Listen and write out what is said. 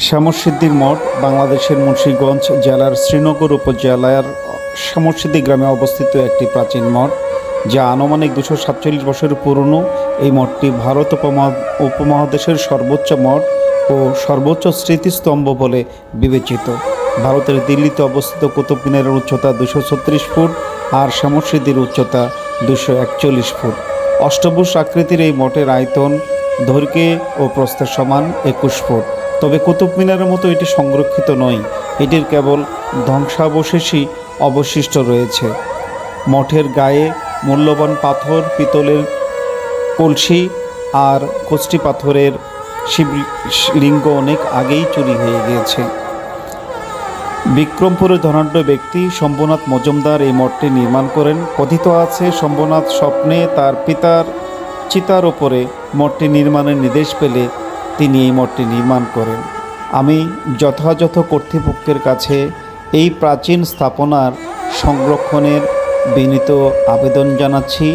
শ্যামসিদ্ধির মঠ, বাংলাদেশের মুন্সিগঞ্জ জেলার শ্রীনগর উপজেলার শ্যামসিদ্ধি গ্রামে অবস্থিত একটি প্রাচীন মঠ, যা আনুমানিক দুশো সাতচল্লিশ বছরের পুরনো। এই মঠটি ভারত উপমহা- উপমহাদেশের সর্বোচ্চ মঠ ও সর্বোচ্চ স্মৃতিস্তম্ভ বলে বিবেচিত। ভারতের দিল্লিতে অবস্থিত কুতুব মিনারের উচ্চতা দুশো ছত্রিশ ফুট আর শ্যামসিদ্ধির উচ্চতা দুশো একচল্লিশ ফুট। অষ্টভুজ আকৃতির এই মঠের আয়তন দৈর্ঘ্যে ও প্রস্থের সমান একুশ ফুট। তবে কুতুব মিনারের মতো এটি সংরক্ষিত নয়। এটির কেবল ধ্বংসাবশেষই অবশিষ্ট রয়েছে। মঠের গায়ে মূল্যবান পাথর, পিতলের কলসি আর কষ্টি পাথরের শিবলিঙ্গ অনেক আগেই চুরি হয়ে গিয়েছে। বিক্রমপুরের ধনাঢ্য ব্যক্তি শম্ভুনাথ মজুমদার এই মঠটি নির্মাণ করেন। কথিত আছে, শম্ভুনাথ স্বপ্নে তার পিতার চিতার ওপরে মঠটি নির্মাণের নির্দেশ পেলে তিনি এই মঠটি নির্মাণ করেন। আমি যথাযথ কর্তৃপক্ষের কাছে এই প্রাচীন স্থাপনার সংরক্ষণের বিনীত আবেদন জানাচ্ছি।